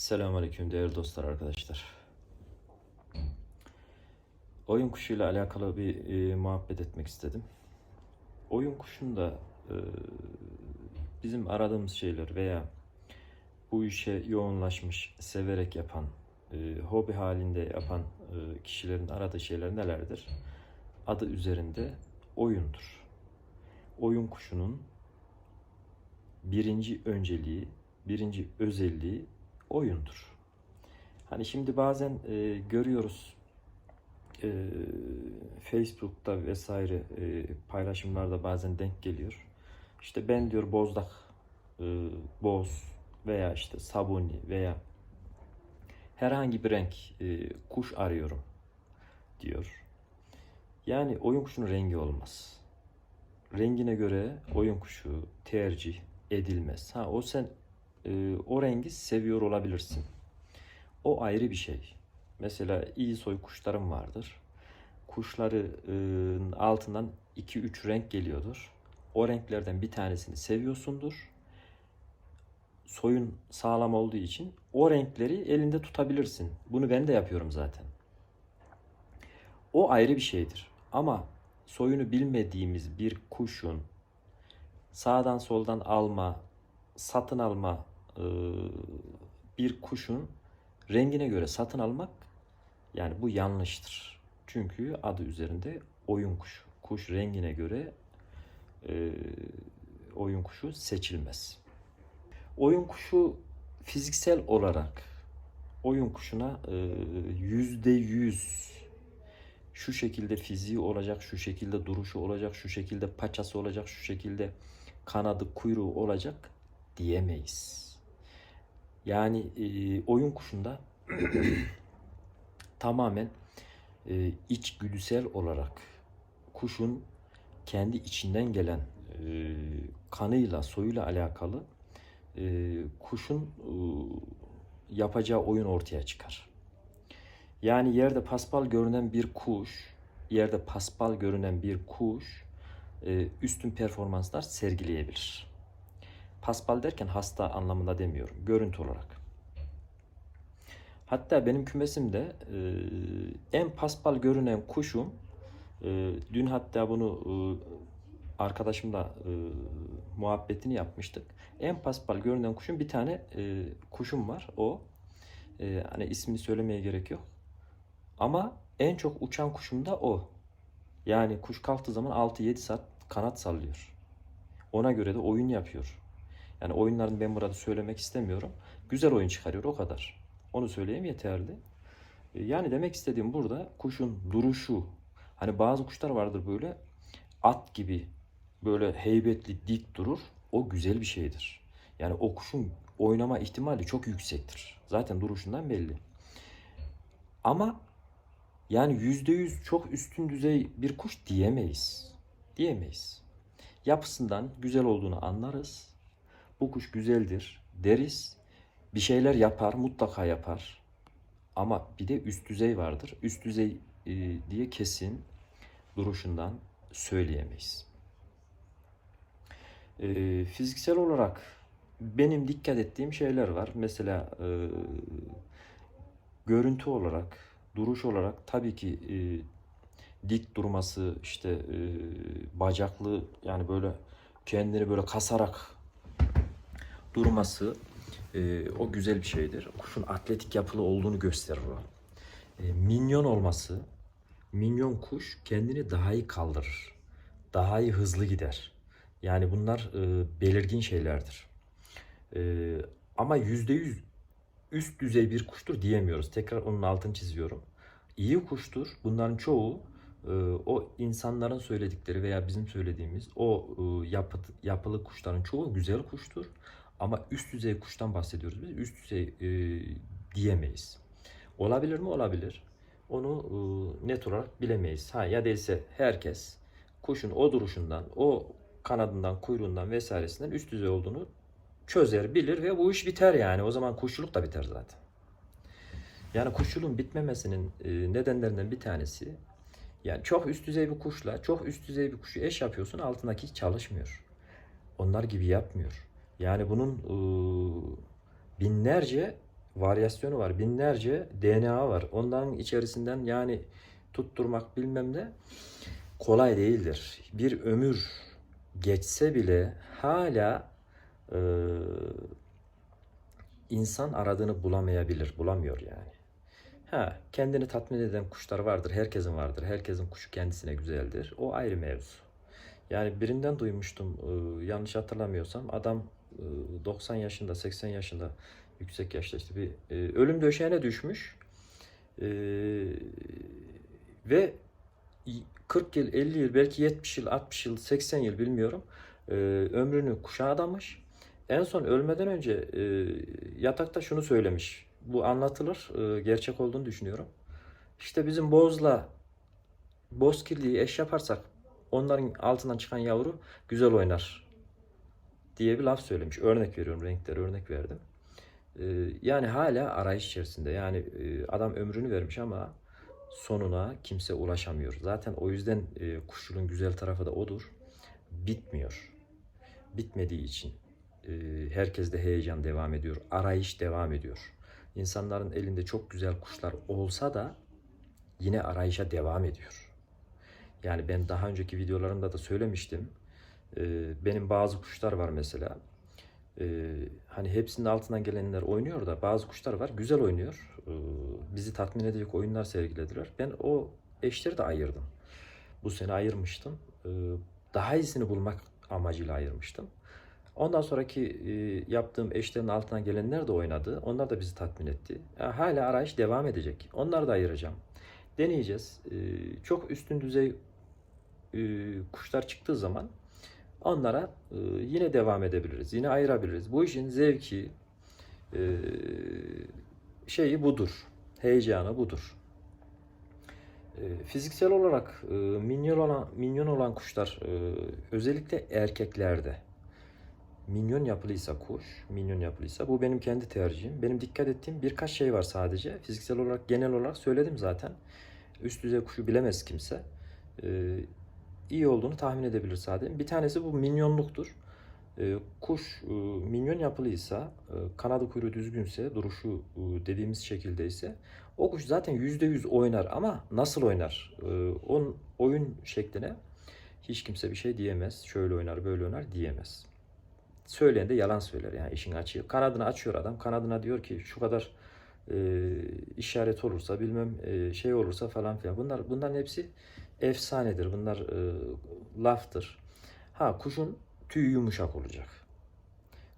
Selamünaleyküm değerli dostlar arkadaşlar. Oyun kuşuyla alakalı bir e, muhabbet etmek istedim. Oyun kuşunda e, bizim aradığımız şeyler veya bu işe yoğunlaşmış, severek yapan, e, hobi halinde yapan e, kişilerin aradığı şeyler nelerdir? Adı üzerinde oyundur. Oyun kuşunun birinci önceliği, birinci özelliği oyundur. Hani şimdi bazen e, görüyoruz e, Facebook'ta vesaire e, paylaşımlarda bazen denk geliyor. İşte ben diyor bozdak, e, boz veya işte sabuni veya herhangi bir renk e, kuş arıyorum diyor. Yani oyun kuşunun rengi olmaz. Rengine göre oyun kuşu tercih edilmez. Ha o sen e, o rengi seviyor olabilirsin. O ayrı bir şey. Mesela iyi soy kuşlarım vardır. Kuşların altından 2-3 renk geliyordur. O renklerden bir tanesini seviyorsundur. Soyun sağlam olduğu için o renkleri elinde tutabilirsin. Bunu ben de yapıyorum zaten. O ayrı bir şeydir. Ama soyunu bilmediğimiz bir kuşun sağdan soldan alma, satın alma e, bir kuşun rengine göre satın almak yani bu yanlıştır. Çünkü adı üzerinde oyun kuşu. Kuş rengine göre e, oyun kuşu seçilmez. Oyun kuşu fiziksel olarak oyun kuşuna e, yüzde yüz şu şekilde fiziği olacak, şu şekilde duruşu olacak, şu şekilde paçası olacak, şu şekilde kanadı, kuyruğu olacak diyemeyiz. Yani e, oyun kuşunda tamamen e, içgüdüsel olarak kuşun kendi içinden gelen e, kanıyla, soyuyla alakalı e, kuşun e, yapacağı oyun ortaya çıkar. Yani yerde paspal görünen bir kuş, yerde paspal görünen bir kuş e, üstün performanslar sergileyebilir. Paspal derken hasta anlamında demiyorum, görüntü olarak. Hatta benim kümesimde e, en paspal görünen kuşum, e, dün hatta bunu e, arkadaşımla e, muhabbetini yapmıştık. En paspal görünen kuşun bir tane e, kuşum var. O e, hani ismini söylemeye gerek yok. Ama en çok uçan kuşum da o. Yani kuş kalktığı zaman 6-7 saat kanat sallıyor. Ona göre de oyun yapıyor. Yani oyunlarını ben burada söylemek istemiyorum. Güzel oyun çıkarıyor o kadar. Onu söyleyeyim yeterli. E, Yani demek istediğim burada kuşun duruşu. Hani bazı kuşlar vardır böyle at gibi böyle heybetli dik durur. O güzel bir şeydir. Yani o kuşun oynama ihtimali çok yüksektir. Zaten duruşundan belli. Ama yani yüzde yüz çok üstün düzey bir kuş diyemeyiz. Diyemeyiz. Yapısından güzel olduğunu anlarız. Bu kuş güzeldir deriz. Bir şeyler yapar, mutlaka yapar. Ama bir de üst düzey vardır. Üst düzey e, diye kesin duruşundan söyleyemeyiz. E, fiziksel olarak benim dikkat ettiğim şeyler var. Mesela e, görüntü olarak, duruş olarak tabii ki e, dik durması, işte e, bacaklı yani böyle kendini böyle kasarak durması e, o güzel bir şeydir. Kuşun atletik yapılı olduğunu gösterir o. E, minyon olması, minyon kuş kendini daha iyi kaldırır. Daha iyi hızlı gider. Yani bunlar e, belirgin şeylerdir. E, ama yüzde yüz üst düzey bir kuştur diyemiyoruz. Tekrar onun altını çiziyorum. İyi kuştur. Bunların çoğu e, o insanların söyledikleri veya bizim söylediğimiz o e, yapı, yapılı kuşların çoğu güzel kuştur. Ama üst düzey kuştan bahsediyoruz biz. Üst düzey e, diyemeyiz. Olabilir mi? Olabilir. Onu e, net olarak bilemeyiz. Ha ya değilse herkes kuşun o duruşundan, o kanadından, kuyruğundan vesairesinden üst düzey olduğunu çözer, bilir ve bu iş biter yani. O zaman kuşçuluk da biter zaten. Yani kuşçuluğun bitmemesinin e, nedenlerinden bir tanesi yani çok üst düzey bir kuşla çok üst düzey bir kuşu eş yapıyorsun altındaki çalışmıyor. Onlar gibi yapmıyor. Yani bunun e, binlerce varyasyonu var. Binlerce DNA var. Onların içerisinden yani tutturmak bilmem ne kolay değildir. Bir ömür geçse bile hala e, insan aradığını bulamayabilir. Bulamıyor yani. Ha, kendini tatmin eden kuşlar vardır. Herkesin vardır. Herkesin kuşu kendisine güzeldir. O ayrı mevzu. Yani birinden duymuştum e, yanlış hatırlamıyorsam adam 90 yaşında 80 yaşında yüksek yaşta işte bir e, ölüm döşeğine düşmüş E, ve 40 yıl 50 yıl belki 70 yıl 60 yıl 80 yıl bilmiyorum e, ömrünü kuşa adamış. En son ölmeden önce e, yatakta şunu söylemiş. Bu anlatılır. e, gerçek olduğunu düşünüyorum. İşte bizim bozla bozkirliği eş yaparsak onların altından çıkan yavru güzel oynar diye bir laf söylemiş. Örnek veriyorum renkleri örnek verdim. Ee, yani hala arayış içerisinde. Yani e, adam ömrünü vermiş ama sonuna kimse ulaşamıyor. Zaten o yüzden e, güzel tarafı da odur. Bitmiyor. Bitmediği için e, herkeste heyecan devam ediyor. Arayış devam ediyor. İnsanların elinde çok güzel kuşlar olsa da yine arayışa devam ediyor. Yani ben daha önceki videolarımda da söylemiştim. Ee, benim bazı kuşlar var mesela. Ee, hani hepsinin altından gelenler oynuyor da bazı kuşlar var güzel oynuyor. Ee, bizi tatmin edecek oyunlar sergilediler. Ben o eşleri de ayırdım. Bu sene ayırmıştım. Daha iyisini bulmak amacıyla ayırmıştım. Ondan sonraki e, yaptığım eşlerin altından gelenler de oynadı. Onlar da bizi tatmin etti. Hala arayış devam edecek. Onları da ayıracağım. Deneyeceğiz. Çok üstün düzey e, kuşlar çıktığı zaman onlara e, yine devam edebiliriz. Yine ayırabiliriz. Bu işin zevki e, şeyi budur. Heyecanı budur. E, fiziksel olarak e, minyon olan minyon olan kuşlar e, özellikle erkeklerde minyon yapılıysa kuş, minyon yapılıysa bu benim kendi tercihim. Benim dikkat ettiğim birkaç şey var sadece. Fiziksel olarak genel olarak söyledim zaten. Üst düzey kuşu bilemez kimse. Ee, iyi olduğunu tahmin edebilir sadece. Bir tanesi bu minyonluktur. Ee, kuş e, minyon yapılıysa, e, kanadı kuyruğu düzgünse, duruşu e, dediğimiz şekilde ise o kuş zaten %100 oynar ama nasıl oynar? Ee, onun oyun şekline hiç kimse bir şey diyemez. Şöyle oynar, böyle oynar diyemez. Söyleyen de yalan söyler yani işin açığı. Kanadını açıyor adam. Kanadına diyor ki şu kadar e, işaret olursa bilmem e, şey olursa falan filan. Bunlar bunların hepsi efsanedir. Bunlar e, laftır. Ha kuşun tüyü yumuşak olacak.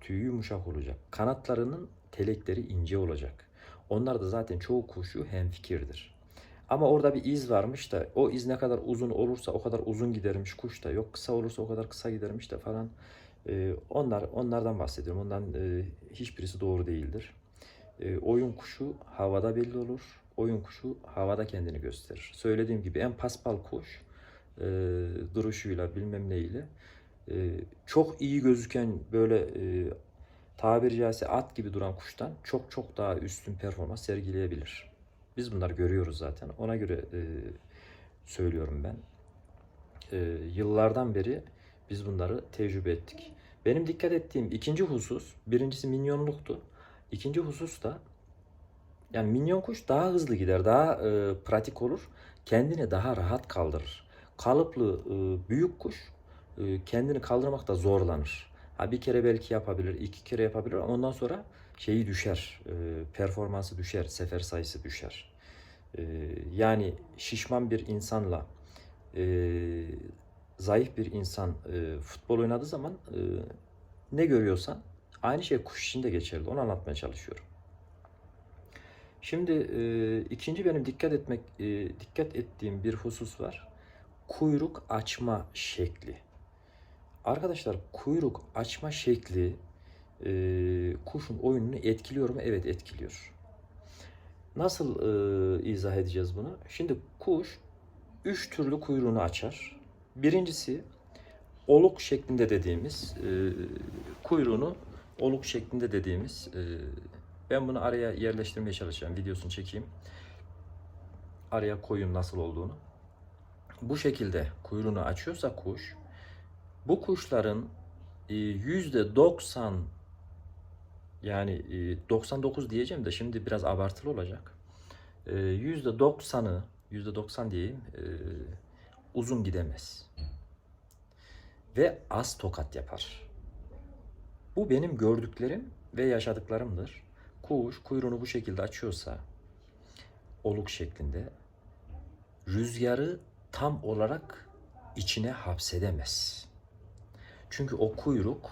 Tüyü yumuşak olacak. Kanatlarının telekleri ince olacak. Onlar da zaten çoğu kuşu hemfikirdir. Ama orada bir iz varmış da o iz ne kadar uzun olursa o kadar uzun gidermiş kuş da. Yok kısa olursa o kadar kısa gidermiş de falan. Ee, onlar onlardan bahsediyorum. Ondan e, hiçbirisi doğru değildir. E, oyun kuşu havada belli olur. Oyun kuşu havada kendini gösterir. Söylediğim gibi en paspal kuş e, duruşuyla bilmem neyle e, çok iyi gözüken böyle e, tabiri caizse at gibi duran kuştan çok çok daha üstün performans sergileyebilir. Biz bunları görüyoruz zaten. Ona göre e, söylüyorum ben. E, yıllardan beri biz bunları tecrübe ettik. Benim dikkat ettiğim ikinci husus, birincisi minyonluktu. İkinci husus da yani minyon kuş daha hızlı gider, daha e, pratik olur. Kendini daha rahat kaldırır. Kalıplı e, büyük kuş e, kendini kaldırmakta zorlanır. Ha bir kere belki yapabilir, iki kere yapabilir. Ondan sonra şeyi düşer, e, performansı düşer, sefer sayısı düşer. E, yani şişman bir insanla e, zayıf bir insan e, futbol oynadığı zaman e, ne görüyorsan aynı şey kuş için de geçerli. Onu anlatmaya çalışıyorum. Şimdi e, ikinci benim dikkat etmek e, dikkat ettiğim bir husus var. Kuyruk açma şekli. Arkadaşlar kuyruk açma şekli e, kuşun oyununu etkiliyor mu? Evet etkiliyor. Nasıl e, izah edeceğiz bunu? Şimdi kuş üç türlü kuyruğunu açar. Birincisi oluk şeklinde dediğimiz e, kuyruğunu oluk şeklinde dediğimiz e, ben bunu araya yerleştirmeye çalışacağım. Videosunu çekeyim. Araya koyayım nasıl olduğunu. Bu şekilde kuyruğunu açıyorsa kuş bu kuşların e, yüzde 90 Yani e, 99 diyeceğim de şimdi biraz abartılı olacak. E, %90'ı, %90 diyeyim e, uzun gidemez. Ve az tokat yapar. Bu benim gördüklerim ve yaşadıklarımdır. Kuş kuyruğunu bu şekilde açıyorsa oluk şeklinde rüzgarı tam olarak içine hapsedemez. Çünkü o kuyruk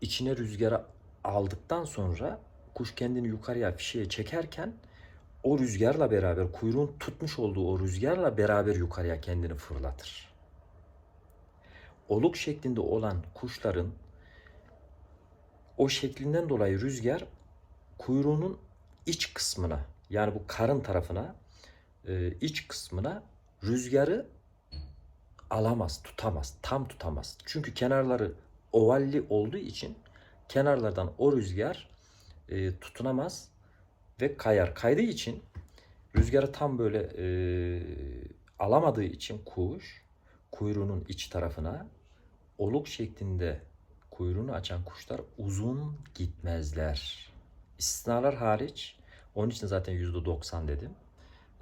içine rüzgarı aldıktan sonra kuş kendini yukarıya fişeğe çekerken o rüzgarla beraber kuyruğun tutmuş olduğu o rüzgarla beraber yukarıya kendini fırlatır. Oluk şeklinde olan kuşların o şeklinden dolayı rüzgar kuyruğunun iç kısmına yani bu karın tarafına e, iç kısmına rüzgarı alamaz, tutamaz, tam tutamaz. Çünkü kenarları ovalli olduğu için kenarlardan o rüzgar e, tutunamaz ve kayar. Kaydığı için rüzgarı tam böyle e, alamadığı için kuş kuyruğunun iç tarafına oluk şeklinde kuyruğunu açan kuşlar uzun gitmezler. İstisnalar hariç. Onun için zaten %90 dedim.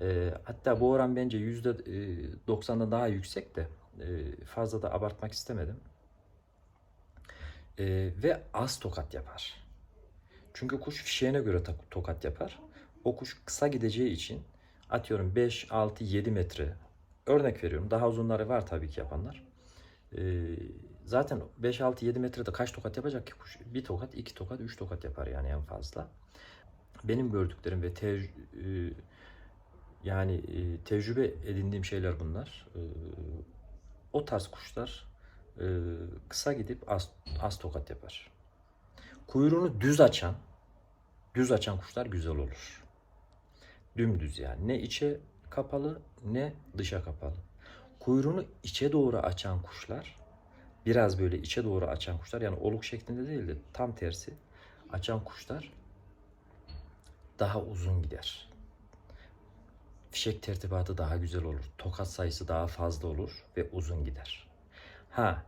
E, hatta bu oran bence %90'dan daha yüksek de e, fazla da abartmak istemedim. E, ve az tokat yapar. Çünkü kuş fişeğine göre tokat yapar. O kuş kısa gideceği için atıyorum 5, 6, 7 metre örnek veriyorum. Daha uzunları var tabii ki yapanlar. E, zaten 5, 6, 7 metrede kaç tokat yapacak ki kuş? Bir tokat, iki tokat, üç tokat yapar yani en fazla. Benim gördüklerim ve tec- e, yani e, tecrübe edindiğim şeyler bunlar. E, o tarz kuşlar kısa gidip az, az tokat yapar. Kuyruğunu düz açan, düz açan kuşlar güzel olur. Dümdüz yani. Ne içe kapalı ne dışa kapalı. Kuyruğunu içe doğru açan kuşlar, biraz böyle içe doğru açan kuşlar yani oluk şeklinde değil de tam tersi açan kuşlar daha uzun gider. Fişek tertibatı daha güzel olur. Tokat sayısı daha fazla olur ve uzun gider. Ha,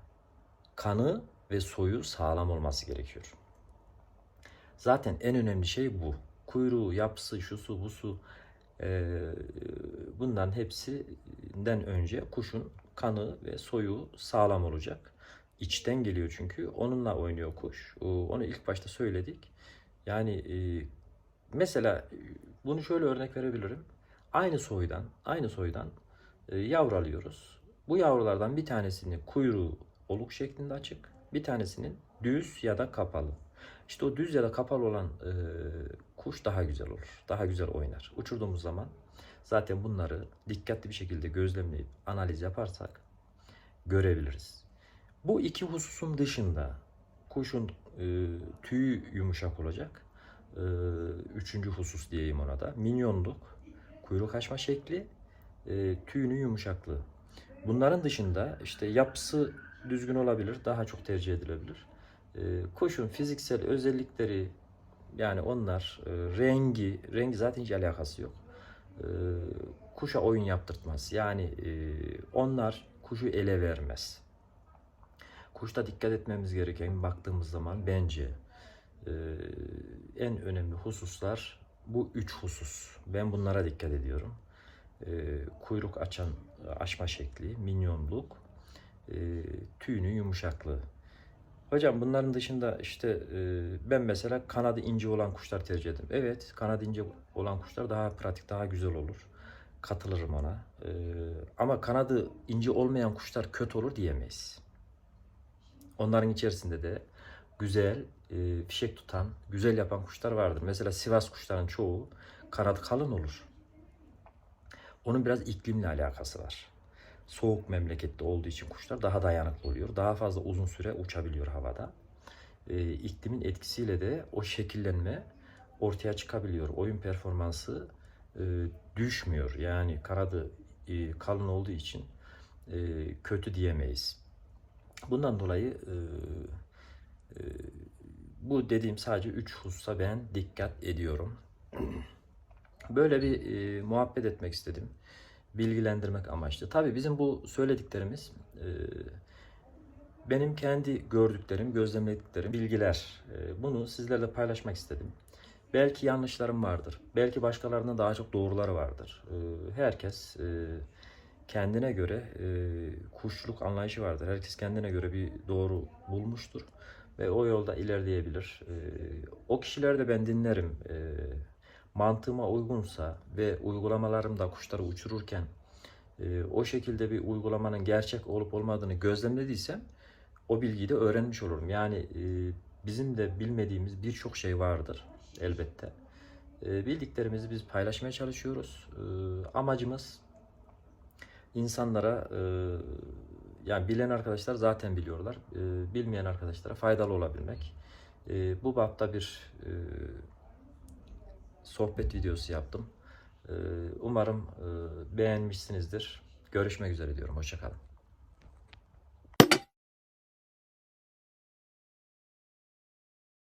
kanı ve soyu sağlam olması gerekiyor. Zaten en önemli şey bu. Kuyruğu, yapısı, şusu, busu e, bunların hepsinden önce kuşun kanı ve soyu sağlam olacak. İçten geliyor çünkü. Onunla oynuyor kuş. O- Onu ilk başta söyledik. Yani e, mesela bunu şöyle örnek verebilirim. Aynı soydan, aynı soydan e, yavru alıyoruz. Bu yavrulardan bir tanesinin kuyruğu oluk şeklinde açık, bir tanesinin düz ya da kapalı. İşte o düz ya da kapalı olan e, kuş daha güzel olur, daha güzel oynar. Uçurduğumuz zaman zaten bunları dikkatli bir şekilde gözlemleyip analiz yaparsak görebiliriz. Bu iki hususun dışında kuşun e, tüyü yumuşak olacak. E, üçüncü husus diyeyim ona da. Minyonluk, kuyruk açma şekli, e, tüyünün yumuşaklığı. Bunların dışında işte yapısı düzgün olabilir, daha çok tercih edilebilir. E, kuşun fiziksel özellikleri yani onlar e, rengi, rengi zaten hiç alakası yok. E, kuşa oyun yaptırtmaz. Yani e, onlar kuşu ele vermez. Kuşta dikkat etmemiz gereken baktığımız zaman bence e, en önemli hususlar bu üç husus. Ben bunlara dikkat ediyorum. E, kuyruk açan açma şekli, minyonluk, e, tüyünün yumuşaklığı. Hocam bunların dışında işte ben mesela kanadı ince olan kuşlar tercih ederim. Evet kanadı ince olan kuşlar daha pratik, daha güzel olur. Katılırım ona. Ama kanadı ince olmayan kuşlar kötü olur diyemeyiz. Onların içerisinde de güzel, e, fişek tutan, güzel yapan kuşlar vardır. Mesela Sivas kuşların çoğu kanadı kalın olur. Onun biraz iklimle alakası var. Soğuk memlekette olduğu için kuşlar daha dayanıklı oluyor. Daha fazla uzun süre uçabiliyor havada. E, iklimin etkisiyle de o şekillenme ortaya çıkabiliyor. Oyun performansı e, düşmüyor. Yani kanadı e, kalın olduğu için e, kötü diyemeyiz. Bundan dolayı e, e, bu dediğim sadece 3 hususa ben dikkat ediyorum. Böyle bir e, muhabbet etmek istedim. Bilgilendirmek amaçlı. Tabii bizim bu söylediklerimiz benim kendi gördüklerim, gözlemlediklerim, bilgiler. Bunu sizlerle paylaşmak istedim. Belki yanlışlarım vardır. Belki başkalarının daha çok doğruları vardır. E, herkes kendine göre e, kuşluk anlayışı vardır. Herkes kendine göre bir doğru bulmuştur ve o yolda ilerleyebilir. E, o kişileri de ben dinlerim. E, mantığıma uygunsa ve uygulamalarımda kuşları uçururken e, o şekilde bir uygulamanın gerçek olup olmadığını gözlemlediysem o bilgiyi de öğrenmiş olurum. Yani e, bizim de bilmediğimiz birçok şey vardır elbette. E, bildiklerimizi biz paylaşmaya çalışıyoruz. E, amacımız insanlara e, yani bilen arkadaşlar zaten biliyorlar. E, bilmeyen arkadaşlara faydalı olabilmek. E, bu bapta bir e, sohbet videosu yaptım. E, umarım e, beğenmişsinizdir. Görüşmek üzere diyorum. Hoşçakalın.